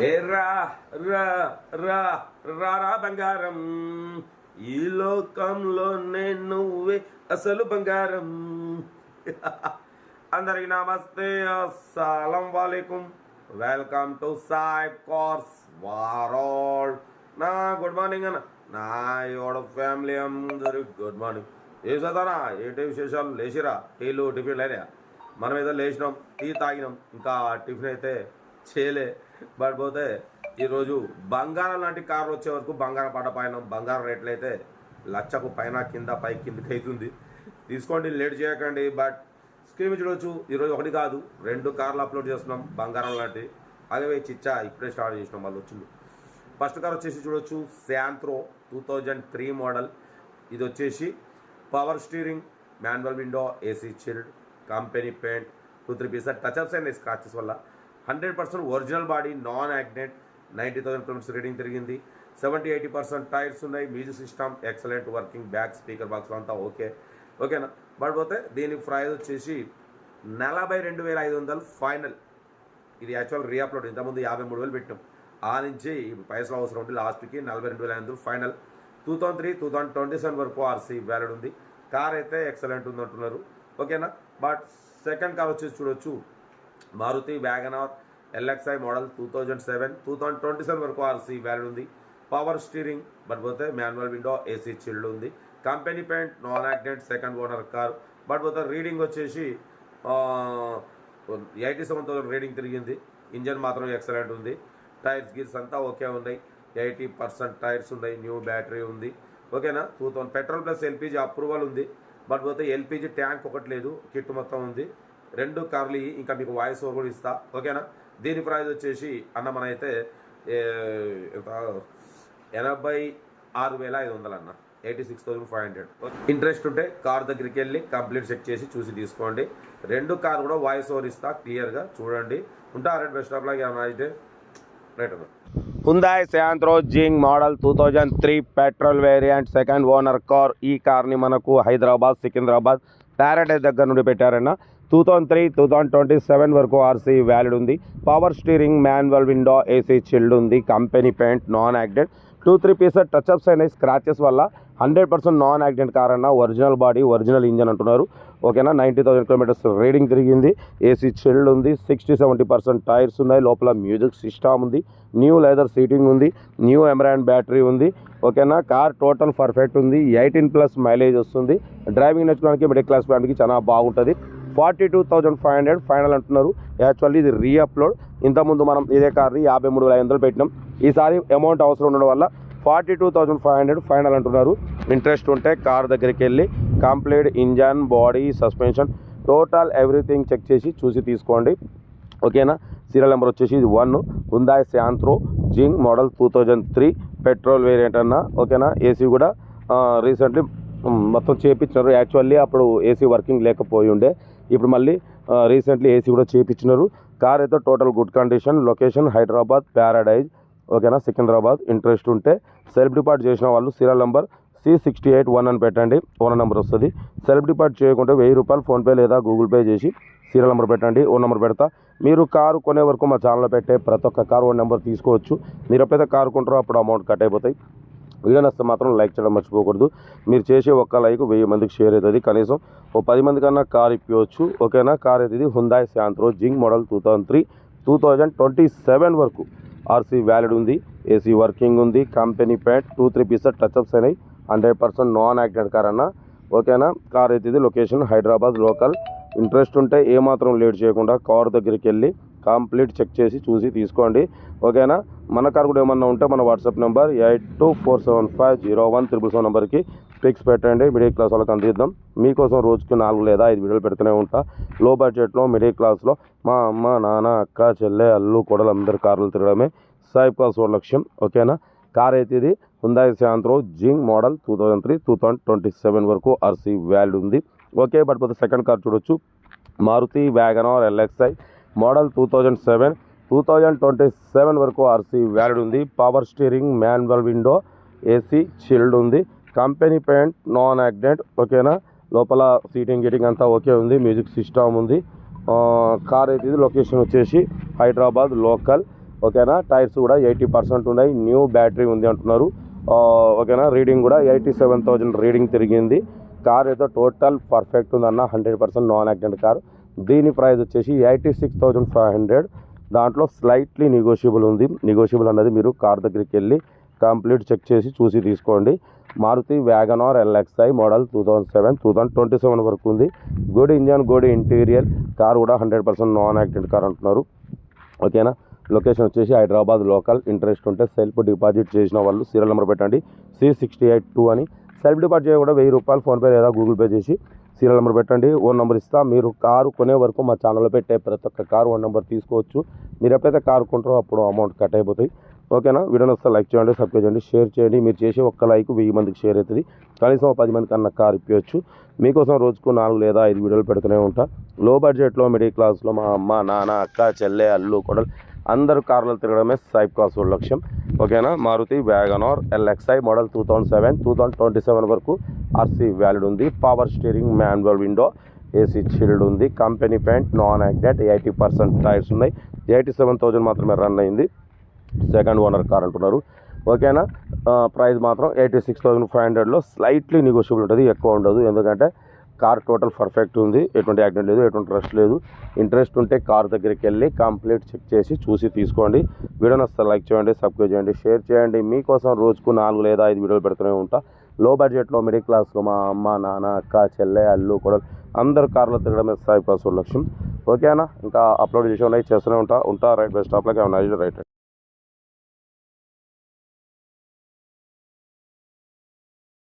ఏ రా రా రా రా బంగారం. ఈ లోకంలో నేను నువ్వే అసలు బంగారం. అందరికి నమస్తే అస్సలం వాలేకుం. వెల్కమ్ టు సాయిబ్ కోర్స్ వారోల్ నా గుడ్ మార్నింగ్ అన్న. నా యోడ ఫ్యామిలీ అందరు గుడ్ మార్నింగ్ ఏ చదవనా ఏంటి విశేషాలు? లేచిరా? టీలు టిఫిన్ అయినా మనం ఏదో లేచినాం టీ తాగినాం. ఇంకా టిఫిన్ అయితే చేయలే. బట్ పోతే ఈరోజు బంగారం లాంటి కార్లు వచ్చే వరకు బంగారం పడ్డ పైన బంగారం రేట్లు అయితే లచ్చకు పైన కింద పై కిందకి అవుతుంది తీసుకోండి లేట్ చేయకండి. బట్ స్క్రీన్ చూడవచ్చు ఈరోజు ఒకటి కాదు రెండు కార్లు అప్లోడ్ చేస్తున్నాం బంగారం లాంటి. అలాగే చిచ్చా ఇప్పుడే స్టార్ట్ చేసినాం వాళ్ళు వచ్చింది. ఫస్ట్ కార్ వచ్చేసి చూడొచ్చు Santro two thousand three model. ఇది వచ్చేసి power steering manual window AC chilled company paint two three pieces touch ups and scratches వల్ల. Hundred percent original body non యాగ్నెట్ ninety thousand kilometres reading తిరిగింది. Seventy eighty percent tyres ఉన్నాయి music system excellent working back speaker box అంతా okay. ఓకేనా? But పోతే దీని praise వచ్చేసి నలభై రెండు వేల ఐదు వందలు ఫైనల్. ఇది యాక్చువల్ రీఅప్లోడ్. ఇంతకుముందు యాభై మూడు వేలు పెట్టాం. ఆ నుంచి పైసలు అవసరం ఉంది లాస్ట్కి నలభై రెండు వేల ఐదు వందలు final. Two thousand three two thousand twenty seven వరకు ఆర్సీ వ్యాలిడ్ ఉంది. కార్ అయితే ఎక్సలెంట్ ఉంది అంటున్నారు ఓకేనా? బట్ సెకండ్ కార్ వచ్చేసి చూడొచ్చు. Maruti wagon R LXI model two thousand seven two thousand twenty seven వరకు ఆర్సీ వ్యాలిడ్ ఉంది. పవర్ స్టీరింగ్ బట్ పోతే మాన్యువల్ విండో ఏసీ చిల్డ్ ఉంది. Company paint non accident second owner car but పోతే reading వచ్చేసి eighty seven thousand reading తిరిగింది. Engine మాత్రం excellent ఉంది. Tyres గిర్స్ అంతా ఓకే ఉన్నాయి. ఎయిటీ పర్సెంట్ టైర్స్ ఉన్నాయి. న్యూ బ్యాటరీ ఉంది. ఓకేనా two thousand petrol plus LPG approval ఉంది. బట్ పోతే ఎల్పిజి ట్యాంక్ ఒకటి లేదు. కిట్ మొత్తం ఉంది. రెండు కార్లు ఇంకా మీకు వాయిస్ ఓవర్ కూడా ఇస్తా. ఓకేనా దీని ప్రైస్ వచ్చేసి అన్న మనైతే ఎనభై ఆరు వేల ఐదు వందలు అన్న. Eighty six thousand five hundred. Interest ఉంటే కార్ దగ్గరికి వెళ్ళి కంప్లీట్ చెక్ చేసి చూసి తీసుకోండి. రెండు కార్ కూడా వాయిస్ ఓవర్ ఇస్తా క్లియర్గా చూడండి. ఉంటా రెడ్ బెస్ట్ ఆఫ్ లాగా ఏమైనా అయితే? రైట్ అన్న. Hyundai Santro Xing model two thousand three petrol variant second owner car ఈ కార్ని మనకు హైదరాబాద్ సికింద్రాబాద్ ప్యారడైజ్ దగ్గర నుండి పెట్టారన్న. Two thousand three two thousand twenty seven వరకు ఆర్సీ వ్యాలిడ్ ఉంది. Power steering manual window AC chilled ఉంది. Company paint non యాక్డెడ్ two three pieces touch ups అయినాయి scratches వల్ల hundred percent non accident car అన్న ఒరిజినల్ బాడీ ఒరిజినల్ ఇంజన్ అంటున్నారు ఓకేనా ninety thousand kilometres reading తిరిగింది AC chilled ఉంది. Sixty seventy percent tyres ఉన్నాయి. లోపల మ్యూజిక్ సిస్టమ్ ఉంది. న్యూ లెదర్ సీటింగ్ ఉంది. న్యూ ఎమరాన్ బ్యాటరీ ఉంది. ఓకేనా కార్ టోటల్ పర్ఫెక్ట్ ఉంది. ఎయిటీన్ ప్లస్ మైలేజ్ వస్తుంది. డ్రైవింగ్ నేర్చుకోవడానికి మిడిల్ క్లాస్ ఫ్యామిలీకి చాలా బాగుంటుంది. Forty two thousand five hundred final అంటున్నారు. యాక్చువల్లీ ఇది రీ అప్లోడ్ ఇంతకుముందు మనం ఇదే కార్ని యాభై మూడు వేల ఐదు వందలు పెట్టినాం. ఈసారి అమౌంట్ అవసరం ఉండడం వల్ల forty two thousand five hundred final అంటున్నారు. ఇంట్రెస్ట్ ఉంటే కార్ దగ్గరికి వెళ్ళి complete engine body suspension total everything check చేసి చూసి తీసుకోండి. ఓకేనా? సీరియల్ నెంబర్ వచ్చేసి ఇది one. Hyundai Santro Xing model two thousand three. Petrol variant అన్న. ఓకేనా? ఏసీ కూడా రీసెంట్లీ మొత్తం చేయించినారు యాక్చువల్లీ అప్పుడు ఏసీ వర్కింగ్ లేకపోయి ఉండే. ఇప్పుడు మళ్ళీ రీసెంట్లీ ఏసీ కూడా చేపించినారు. కార్ అయితే total good condition location Hyderabad Paradise ఓకేనా సికింద్రాబాద్ ఇంట్రెస్ట్ ఉంటే సెల్ఫ్ డిపార్ట్ చేసిన వాళ్ళు serial number C sixty eight one అని పెట్టండి. ఓనర్ నెంబర్ వస్తుంది. సెల్ఫ్ డిపార్ట్ చేయకుంటే వెయ్యి రూపాయలు ఫోన్పే లేదా గూగుల్ పే చేసి సీరియల్ నెంబర్ పెట్టండి. ఓ నెంబర్ పెడతా. మీరు కారు కొనే వరకు మా ఛానల్లో పెట్టే ప్రతి ఒక్క కారు ఓ నెంబర్ తీసుకోవచ్చు. మీరు ఎప్పుడైతే కారు కొంటారో అప్పుడు అమౌంట్ కట్ అయిపోతాయి. వీడియో నచ్చితే మాత్రం లైక్ చేయడం మర్చిపోకూడదు. మీరు చేసే ఒక్క లైక్ వెయ్యి మందికి షేర్ అవుతుంది. కనీసం ఓ పది మంది కన్నా కార్ ఇప్పవచ్చు ఓకేనా? కార్ అవుతుంది Hyundai Santro Xing model two thousand three two thousand twenty seven వరకు ఆర్సీ వ్యాలిడ్ ఉంది. ఏసీ వర్కింగ్ ఉంది. Company paint two three pieces touch ups అయినాయి. Hundred percent non accident car అన్న. ఓకేనా? కార్ అవుతుంది. Location Hyderabad local. ఇంట్రెస్ట్ ఉంటే ఏమాత్రం late చేయకుండా కార్ దగ్గరికి వెళ్ళి కంప్లీట్ చెక్ చేసి చూసి తీసుకోండి. ఓకేనా? మన కార్ కూడా ఏమన్నా ఉంటే మన WhatsApp number eight two four seven five zero one triple seven నెంబర్కి పిక్స్ పెట్టండి. మిడిల్ క్లాస్ వాళ్ళకి అందిద్దాం. మీకోసం రోజుకి నాలుగు లేదా ఐదు వీడియోలు పెడుతూనే ఉంటా. లో బడ్జెట్లో మిడిల్ క్లాస్లో మా అమ్మ నాన్న అక్క చెల్లె అల్లు కొడలు అందరు కార్లు తిరగడమే సాయిబ్ కాస్ వాళ్ళ లక్ష్యం. ఓకేనా? కార్ అయితే ఇది Hyundai Santro Xing model two thousand three two thousand twenty seven వరకు ఆర్సీ వ్యాల్యూ ఉంది. ఓకే బట్ పోతే సెకండ్ కార్ చూడొచ్చు. Maruti wagon R LXI model two thousand seven. Two thousand twenty seven వరకు ఆర్సీ వ్యాలిడ్ ఉంది. Power steering manual window AC chilled ఉంది. Company paint non accident ఓకేనా? లోపల seating గీటింగ్ అంతా okay ఉంది. మ్యూజిక్ సిస్టమ్ ఉంది. కార్ అయితే ఇది లొకేషన్ వచ్చేసి హైదరాబాద్ లోకల్. ఓకేనా? టైర్స్ కూడా ఎయిటీ పర్సెంట్ ఉన్నాయి. న్యూ బ్యాటరీ ఉంది అంటున్నారు. ఓకేనా? రీడింగ్ కూడా ఎయిటీ సెవెన్ థౌజండ్ రీడింగ్ తిరిగింది. కార్ అయితే టోటల్ పర్ఫెక్ట్ ఉందన్న hundred percent non accident car దీని ప్రైస్ వచ్చేసి eighty six thousand five hundred. దాంట్లో స్లైట్లీ నెగోషియబుల్ ఉంది. నెగోషియబుల్ అన్నది మీరు కార్ దగ్గరికి వెళ్ళి కంప్లీట్ చెక్ చేసి చూసి తీసుకోండి. Maruti WagonR LXI model two thousand seven two thousand twenty seven వరకు ఉంది. Good engine good interior car కూడా hundred percent non accident car అంటున్నారు. ఓకేనా లొకేషన్ వచ్చేసి హైదరాబాద్ లోకల్. ఇంట్రెస్ట్ ఉంటే సెల్ఫ్ డిపాజిట్ చేసిన వాళ్ళు సీరియల్ నెంబర్ పెట్టండి. సి సిక్స్టీ ఎయిట్ టూ అని. సెల్ఫ్ డిపాజిట్ కూడా వెయ్యి రూపాయలు ఫోన్పే లేదా గూగుల్ పే చేసి సీరియల్ నెంబర్ పెట్టండి ఓన్ నెంబర్ ఇస్తా. మీరు కారు కొనే వరకు మా ఛానల్లో పెట్టే ప్రతి ఒక్క కారు ఓన్ నెంబర్ తీసుకోవచ్చు. మీరు ఎప్పుడైతే కారు కొంటారో అప్పుడు అమౌంట్ కట్ అయిపోతాయి. ఓకేనా? వీడియోని వస్తే లైక్ చేయండి సబ్స్క్రైబ్ చేయండి షేర్ చేయండి. మీరు చేసే ఒక్క లైక్ వెయ్యి మందికి షేర్ అవుతుంది. కనీసం పది మందికి అన్న కారు ఇప్పించవచ్చు మీకోసం రోజుకు నాలుగు లేదా ఐదు వీడియోలు పెడుతూనే ఉంటా. లో బడ్జెట్లో మిడిల్ క్లాస్లో మా అమ్మ నాన్న అక్క చెల్లె అల్లు కొడలు అందరూ కార్లు తిరగడమే సైప్ కాస్ లక్ష్యం. ఓకేనా? Maruti WagonR LXI model two thousand seven two thousand twenty seven వరకు ఆర్సీ వ్యాలిడ్ ఉంది. Power steering manual window AC chilled ఉంది. కంపెనీ పెయింట్ నాన్ యాక్డెట్ ఎయిటీ పర్సెంట్ టైర్స్ ఉన్నాయి. ఎయిటీ సెవెన్ థౌజండ్ మాత్రమే రన్ అయింది. సెకండ్ ఓనర్ కార్ అంటున్నారు. ఓకేనా price మాత్రం ఎయిటీ సిక్స్ థౌసండ్ ఫైవ్ హండ్రెడ్లో స్లైట్లీ నెగోషియబుల్ ఉంటుంది ఎక్కువ ఉండదు. ఎందుకంటే కార్ టోటల్ పర్ఫెక్ట్ ఉంది. ఎటువంటి యాక్సిడెంట్ లేదు ఎటువంటి రష్ లేదు. ఇంట్రెస్ట్ ఉంటే కార్ దగ్గరికి వెళ్ళి కంప్లీట్ చెక్ చేసి చూసి తీసుకోండి. వీడియోని వస్తే లైక్ చేయండి సబ్స్క్రైబ్ చేయండి షేర్ చేయండి. మీకోసం రోజుకు నాలుగు లేదా ఐదు వీడియోలు పెడుతూనే ఉంటా. లో బడ్జెట్లో మిడిల్ క్లాస్లో మా అమ్మ నాన్న అక్క చెల్లె అల్లు కూడా అందరు కార్లో తిరగడమే సాయి పాస్ లక్ష్యం ఓకేనా? ఇంకా అప్లోడ్ చేసి ఉన్నాయి చేస్తూనే ఉంటా. ఉంటా రైట్ బెస్ట్. స్టాప్లోకి రైట్.